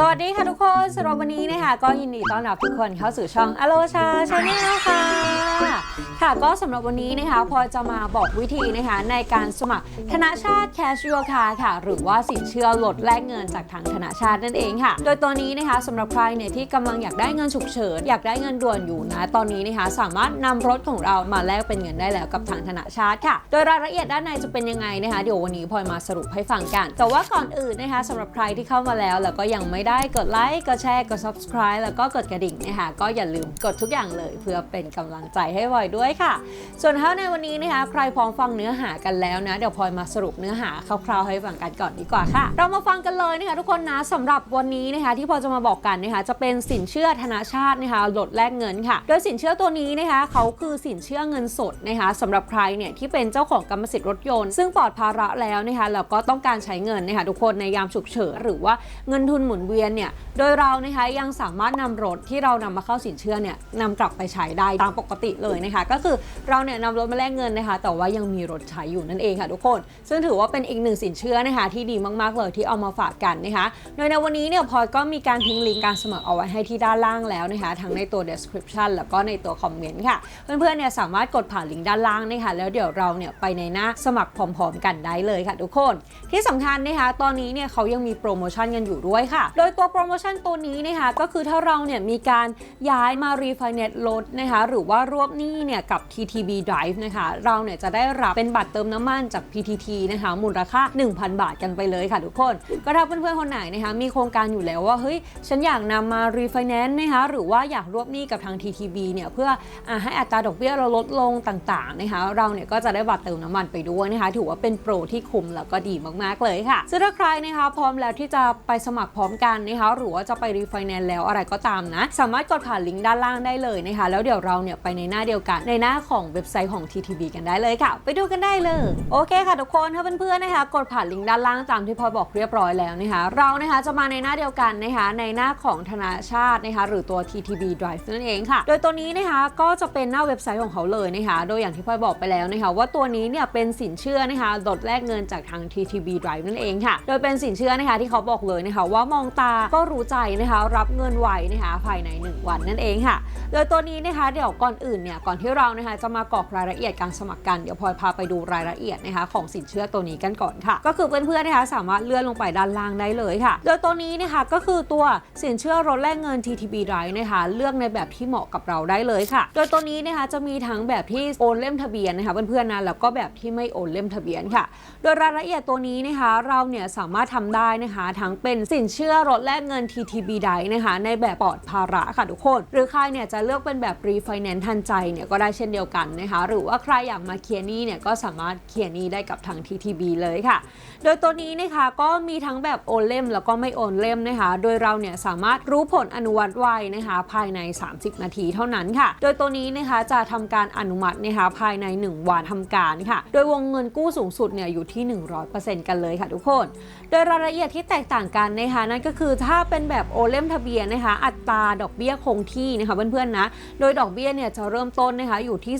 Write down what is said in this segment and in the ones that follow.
สวัสดีค่ะทุกคนสำหรับวันนี้นะคะก็ยินดีต้อนรับทุกคนเข้าสู่ช่องอโลชาชาแนลค่ะ ค่ะก็สำหรับวันนี้นะคะพลอจะมาบอกวิธีนะคะในการสมัครธนาชาติแคชชัวคาค่ะ หรือว่าสินเชื่อลดแลกเงินจากทางธนาชาตินั่นเองค่ะ โดยตัวนี้นะคะสำหรับใครเนี่ยที่กำลังอยากได้เงินฉุกเฉินอยากได้เงินด่วนอยู่นะตอนนี้นะคะสามารถนำรถของเรามาแลกเป็นเงินได้แล้วกับทางธนาชาติค่ะ โดยรายละเอียดด้านในจะเป็นยังไงนะคะเดี๋ยววันนี้พลอยมาสรุปให้ฟังกัน แต่ว่าก่อนอื่นนะคะสำหรับใครที่เข้ามาแล้วแล้วก็ยังไม่ได้กดไลค์ กดแชร์ กด subscribe แล้วก็กดกระดิ่งนะคะก็อย่าลืมกดทุกอย่างเลย เพื่อเป็นกำลังใจให้พลอยด้วยค่ะ ส่วนถ้าในวันนี้นะคะใครพร้อมฟังเนื้อหากันแล้วนะ เดี๋ยวพลอยมาสรุปเนื้อหาคร่าวๆให้ฟังกันก่อนดีกว่าค่ะ เรามาฟังกันเลยนะคะทุกคนนะสำหรับวันนี้นะคะที่พลอยจะมาบอกกันนะคะจะเป็นสินเชื่อธนาชาตินะคะลดแลกเงินค่ะ โดยสินเชื่อตัวนี้นะคะเขาคือสินเชื่อเงินสดนะคะสำหรับใครเนี่ยที่เป็นเจ้าของกรรมสิทธิ์รถยนต์ ซึ่งปลอดภาระแล้วนะคะแล้วก็ต้องการใช้เงินนะคะทุกคนในยามฉุกเฉินหรือว่าเงินทุนหมุนเวียนเนี่ยโดยเรานะคะยังสามารถนำรถที่เรานำมาเข้าสินเชื่อเนี่ยนำกลับไปใช้ได้ตามปกติเลยนะคะก็คือเราเนี่ยนำรถมาแลกเงินนะคะ แต่ว่ายังมีรถใช้อยู่นั่นเองค่ะทุกคน ซึ่งถือว่าเป็นอีกหนึ่งสินเชื่อนะคะที่ดีมากๆเลยที่เอามาฝากกันนะคะโดยในวันนี้เนี่ยพอก็มีการทิ้งลิงก์การสมัครเอาไว้ให้ที่ด้านล่างแล้วนะคะทั้งในตัว description แล้วก็ในตัวคอมเมนต์ค่ะเพื่อนๆเนี่ยสามารถกดผ่านลิงก์ด้านล่างนะคะแล้วเดี๋ยวเราเนี่ยไปในหน้าสมัครพร้อม ๆ กันได้เลยค่ะทุกคน ที่สำคัญนะคะตอนนี้เนี่ยเขายังมีโปรโมชั่นกันอยู่ด้วยค่ะโดยตัวโปรโมชั่นตัวนี้นะคะก็คือถ้าเราเนี่ยมีการย้ายมา refinance รถนะคะหรือว่ารวบหนี้เนี่ยกับ TTB Drive นะคะเราเนี่ยจะได้รับเป็นบัตรเติมน้ำมันจาก PTT นะคะมูลค่า 1,000 บาทกันไปเลยค่ะทุกคน ก็ถ้าเพื่อนๆคนไหนนะคะมีโครงการอยู่แล้วว่าเฮ้ยฉันอยากนำมา refinance นะคะหรือว่าอยากรวบหนี้กับทาง TTB เนี่ยเพื่ออให้อัตราดอกเบี้ยเราลดลงต่างๆนะคะเราเนี่ยก็จะได้บัตรเติมน้ำมันไปด้วยนะคะถือว่าเป็นโปรที่คุ้มแล้วก็ดีมากๆเลยค่ะซึ่งถ้าใครนะคะพร้อมแล้วที่จะไปสมัครพร้อมกันนะคะหรือว่าจะไป refinance แล้วอะไรก็ตามนะ สามารถกดผ่านลิงก์ด้านล่างได้เลยนะคะ แล้วเดี๋ยวเราเนี่ยไปในหน้าเดียวกัน ในหน้าของเว็บไซต์ของ TTB กันได้เลยค่ะ ไปดูกันได้เลย โอเคค่ะทุกคนถ้าเพื่อนๆนะคะ กดผ่านลิงก์ด้านล่างตามที่พลอยบอกเรียบร้อยแล้วนะคะเรานะคะจะมาในหน้าเดียวกันนะคะในหน้าของธนาชาตินะคะหรือตัว TTB Drive นั่นเองค่ะ โดยตัวนี้นะคะก็จะเป็นหน้าเว็บไซต์ของเขาเลยนะคะ โดยอย่างที่พลอยบอกไปแล้วนะคะ ว่าตัวนี้เนี่ยเป็นสินเชื่อนะคะลดแลกเงินจากทาง TTB Drive นั่นเองค่ะ โดยเป็นสินเชื่อนะคะที่เขาบอกเลยนะคะว่ามองตาก็รู้ใจนะคะ รับเงินไวนะคะภายใน 1 วันนั่นเองค่ะ โดยตัวนี้นะคะเดี๋ยวก่อนอื่นเนี่ยก่อนที่เรานะคะจะมากรอกรายละเอียดการสมัครกันเดี๋ยวพลอยพาไปดูรายละเอียดนะคะของสินเชื่อตัวนี้กันก่อนค่ะ ก็คือเพื่อนๆนะคะสามารถเลื่อนลงไปด้านล่างได้เลยค่ะ โดยตัวนี้นะคะก็คือตัวสินเชื่อลดแลกเงิน TTB Drive นะคะเลือกในแบบที่เหมาะกับเราได้เลยค่ะ โดยตัวนี้นะคะจะมีทั้งแบบที่โอนเล่มทะเบียนนะคะเพื่อนๆนะแล้วก็แบบที่ไม่โอนเล่มทะเบียนค่ะ โดยรายละเอียดตัวนี้นะคะเราเนี่ยสามารถทำได้นะคะ ทั้งเป็นสินเชื่อลดแลกเงิน TTB Drive นะคะในแบบปลอดภาระค่ะทุกคน หรือใครเนี่ยจะเลือกเป็นแบบ refinance ทันใจเนี่ยก็ได้เช่นเดียวกันนะคะหรือว่าใครอยากมาเคลียร์หนี้เนี่ยก็สามารถเคลียร์หนี้ได้กับทาง TTB เลยค่ะ โดยตัวนี้นะคะก็มีทั้งแบบโอนเล่มแล้วก็ไม่โอนเล่มนะคะ โดยเราเนี่ยสามารถรู้ผลอนุมัติไวนะคะภายใน 30 นาทีเท่านั้นค่ะ โดยตัวนี้นะคะจะทำการอนุมัตินะคะภายใน 1 วันทำการค่ะ โดยวงเงินกู้สูงสุดเนี่ยอยู่ที่ 100%กันเลยค่ะทุกคน โดยรายละเอียดที่แตกต่างกันนะคะนั่นก็คือถ้าเป็นแบบโอเล่มทะเบียนนะคะ อัตราดอกเบี้ยคงที่นะคะเพื่อนๆนะ โดยดอกเบี้ยเนี่ยจะเริ่มต้นนะคะอยู่ที่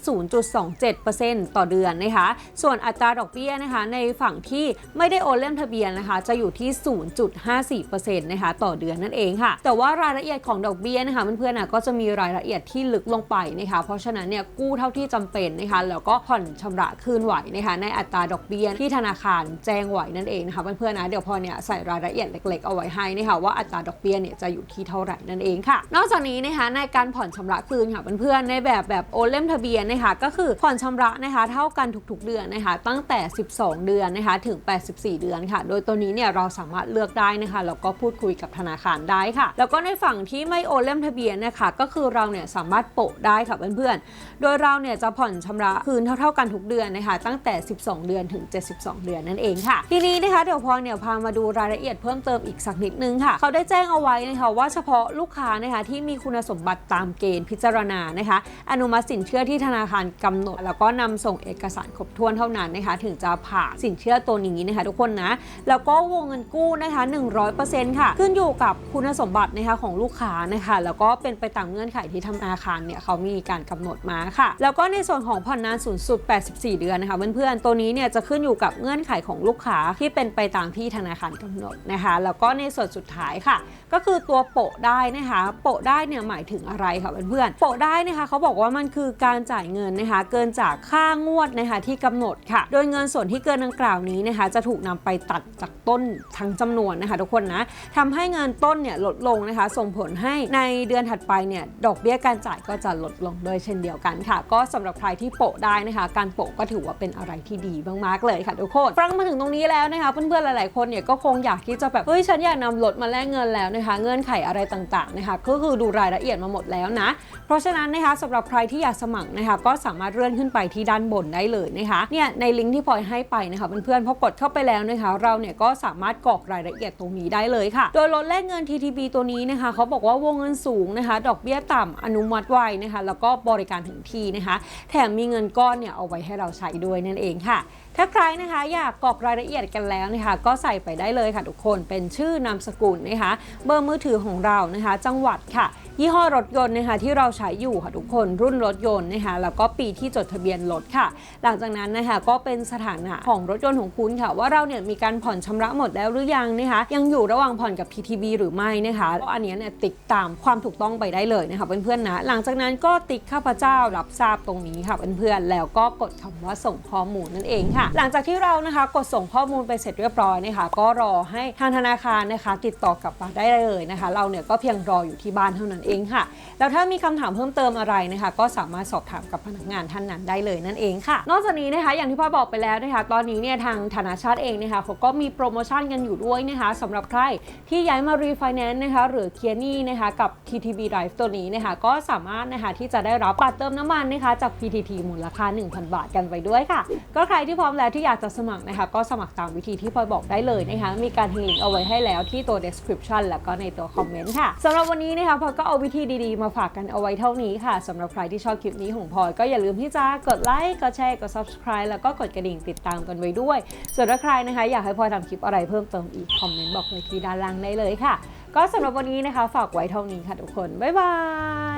0.27%ต่อเดือนนะคะ ส่วนอัตราดอกเบี้ยนะคะในฝั่งที่ไม่ได้โอเล่มทะเบียนนะคะ จะอยู่ที่ 0.54%นะคะต่อเดือนนั่นเองค่ะ แต่ว่ารายละเอียดของดอกเบี้ยนะคะเพื่อนๆนะก็จะมีรายละเอียดที่ลึกลงไปนะคะ เพราะฉะนั้นเนี่ยกู้เท่าที่จำเป็นนะคะแล้วก็ผ่อนชำระคืนไหวนะคะในอัตราดอกเบี้ยที่ธนาคารแจ้งไหวนั่นเองนะคะเพื่อนๆนะเดี๋ยวพอเนี่ยใส่รายละเอียดเล็ก ๆ เอาไว้ให้นะคะว่าอัตราดอกเบี้ยเนี่ยจะอยู่ที่เท่าไหร่นั่นเองค่ะ นอกจากนี้นะคะในการผ่อนชำระคืนค่ะเพื่อนๆในแบบแบบโอนเล่มทะเบียนนะคะก็คือผ่อนชำระนะคะเท่ากันทุกๆเดือนนะคะตั้งแต่ 12 เดือนนะคะถึง 84 เดือนค่ะ โดยตัวนี้เนี่ยเราสามารถเลือกได้นะคะแล้วก็พูดคุยกับธนาคารได้ค่ะ แล้วก็ในฝั่งที่ไม่โอนเล่มทะเบียนนะคะก็คือเราเนี่ยสามารถโปะได้ค่ะเพื่อนๆ โดยเราเนี่ยจะผ่อนชำระคืนเท่าๆกันทุกเดือนนะคะตั้งแต่ 12 เดือนถึง 72 เดือนนั่นเองค่ะ ทีนี้นะคะเดี๋ยวพอเนี่ยพามาดูรายละเอียดเพิ่มเติมอีกสักนิดนึงค่ะ เขาได้แจ้งเอาไว้นะคะว่าเฉพาะลูกค้านะคะที่มีคุณสมบัติตามเกณฑ์พิจารณานะคะอนุมัติสินเชื่อที่ธนาคารกำหนด แล้วก็นำส่งเอกสารครบถ้วนเท่านั้นนะคะถึงจะผ่านสินเชื่อตัวนี้นะคะทุกคนนะแล้วก็วงเงินกู้นะคะ100%ค่ะ ขึ้นอยู่กับคุณสมบัตินะคะของลูกค้านะคะแล้วก็เป็นไปตามเงื่อนไขที่ธนาคารเนี่ยเขามีการกำหนดมาค่ะ แล้วก็ในส่วนของผ่อนนานสูงสุด 84 เดือนนะคะเพื่อนๆตัวนี้เนี่ยจะขึ้นอยู่กับเงื่อนไขของลูกค้าที่เป็นไปตามที่ธนาคารกำหนดนะคะ แล้วก็ในส่วนสุดท้ายค่ะ ก็คือตัวโปะได้นะคะ โปะได้เนี่ยหมายถึงอะไรคะเพื่อนๆโปะได้นะคะเขาบอกว่ามันคือการจ่ายเงินนะคะ เกินจากค่างวดนะคะที่กำหนดค่ะ โดยเงินส่วนที่เกินดังกล่าวนี้นะคะ จะถูกนำไปตัดจากต้นทั้งจำนวนนะคะ ทุกคนนะทำให้เงินต้นเนี่ยลดลงนะคะ ส่งผลให้ในเดือนถัดไปเนี่ยดอกเบี้ยการจ่ายก็จะลดลงด้วยเช่นเดียวกันค่ะ ก็สำหรับใครที่โปะได้นะคะ การโปะก็ถือว่าเป็นอะไรที่ดีมากๆเลยค่ะทุกคนฟังมาถึงตรงนี้แล้วนะคะ เพื่อนๆหลายๆคนเนี่ยก็คงอยากที่จะแบบเฮ้ยฉันอยากนำรถมาแลกเงินแล้วนะคะ เงื่อนไขอะไรต่างๆนะคะก็คือดูรายละเอียดมาหมดแล้วนะ เพราะฉะนั้นนะคะสำหรับใครที่อยากสมัครนะคะก็สามารถเลื่อนขึ้นไปที่ด้านบนได้เลยนะคะเนี่ยในลิงก์ที่พลอยให้ไปนะคะเพื่อนๆพอกดเข้าไปแล้วนะคะ เราเนี่ยก็สามารถกรอกรายละเอียดตรงนี้ได้เลยค่ะ โดยรถแลกเงิน TTB ตัวนี้นะคะเขาบอกว่าวงเงินสูงนะคะ ดอกเบี้ยต่ำอนุมัติไวนะคะ แล้วก็บริการถึงที่นะคะ แถมมีเงินก้อนเนี่ยเอาไว้ให้เราใช้ด้วยนั่นเองค่ะ ถ้าใครนะคะอยากกรอกรายละเอียดกันแล้วนะคะ ก็ใส่ไปได้เลยค่ะทุกคนเป็นชื่อนามสกุลนะคะ เบอร์มือถือของเรานะคะ จังหวัดค่ะ ยี่ห้อรถยนต์นะคะที่เราใช้อยู่ค่ะทุกคนรุ่นรถยนต์นะคะแล้วก็ปีที่จดทะเบียนรถค่ะ หลังจากนั้นนะคะก็เป็นสถานะของรถยนต์ของคุณค่ะ ว่าเราเนี่ยมีการผ่อนชำระหมดแล้วหรือยังนะคะยังอยู่ระหว่างผ่อนกับ PTB หรือไม่นะคะอันนี้เนี่ยติ๊กตามความถูกต้องไปได้เลยนะคะเพื่อนๆนะหลังจากนั้นก็ติ๊กข้าพเจ้ารับทราบตรงนี้ค่ะเพื่อนๆแล้วก็กดคำว่าส่งข้อมูลนั่นเองค่ะ หลังจากที่เรานะคะกดส่งข้อมูลไปเสร็จเรียบร้อยนะคะก็รอให้ทางธนาคารนะคะ ติดต่อกลับมาได้เลยนะคะ เราเนี่ยก็เพียงรออยู่ที่บ้านเท่านั้นเองค่ะ แล้วถ้ามีคำถามเพิ่มเติมอะไรนะคะ ก็สามารถสอบถามกับพนักงานท่านนั้นได้เลยนั่นเองค่ะ นอกจากนี้นะคะอย่างที่พ่อบอกไปแล้วนะคะ ตอนนี้เนี่ยทางธนาชาติเองนะคะเขาก็มีโปรโมชั่นกันอยู่ด้วยนะคะสำหรับใครที่ย้ายมารีไฟแนนซ์นะคะหรือเคียร์นี้นะคะกับ TTB Drive ตัวนี้นะคะ ก็สามารถนะคะที่จะได้รับบัตรเติมน้ำมันนะคะจาก PTT มูลค่า 1,000 บาทกันไปด้วยค่ะ ก็ใครที่พร้อมแล้วที่อยากจะสมัครนะคะ ก็สมัครตามวิธีที่พลอยบอกได้เลยนะคะ มีการทิ้งลิงก์เอาไว้ให้แล้วที่ตัว description แล้วก็ในตัวคอมเมนต์ค่ะสำหรับวันนี้นะคะพลอยก็เอาวิธีดีๆ มาฝากกันเอาไว้เท่านี้ค่ะสำหรับใครที่ชอบคลิปนี้ของพลอยก็อย่าลืมที่จะกดไลค์กดแชร์กด subscribe แล้วก็กดกระดิ่งติดตามกันไว้ด้วย ส่วนถ้าใครนะคะ อยากให้พลอยทำคลิปอะไรเพิ่มเติมอีกคอมเมนต์บอกในที่ด้านล่างได้เลยค่ะ ก็สำหรับวันนี้นะคะ ฝากไว้เท่านี้ค่ะทุกคนบ๊ายบาย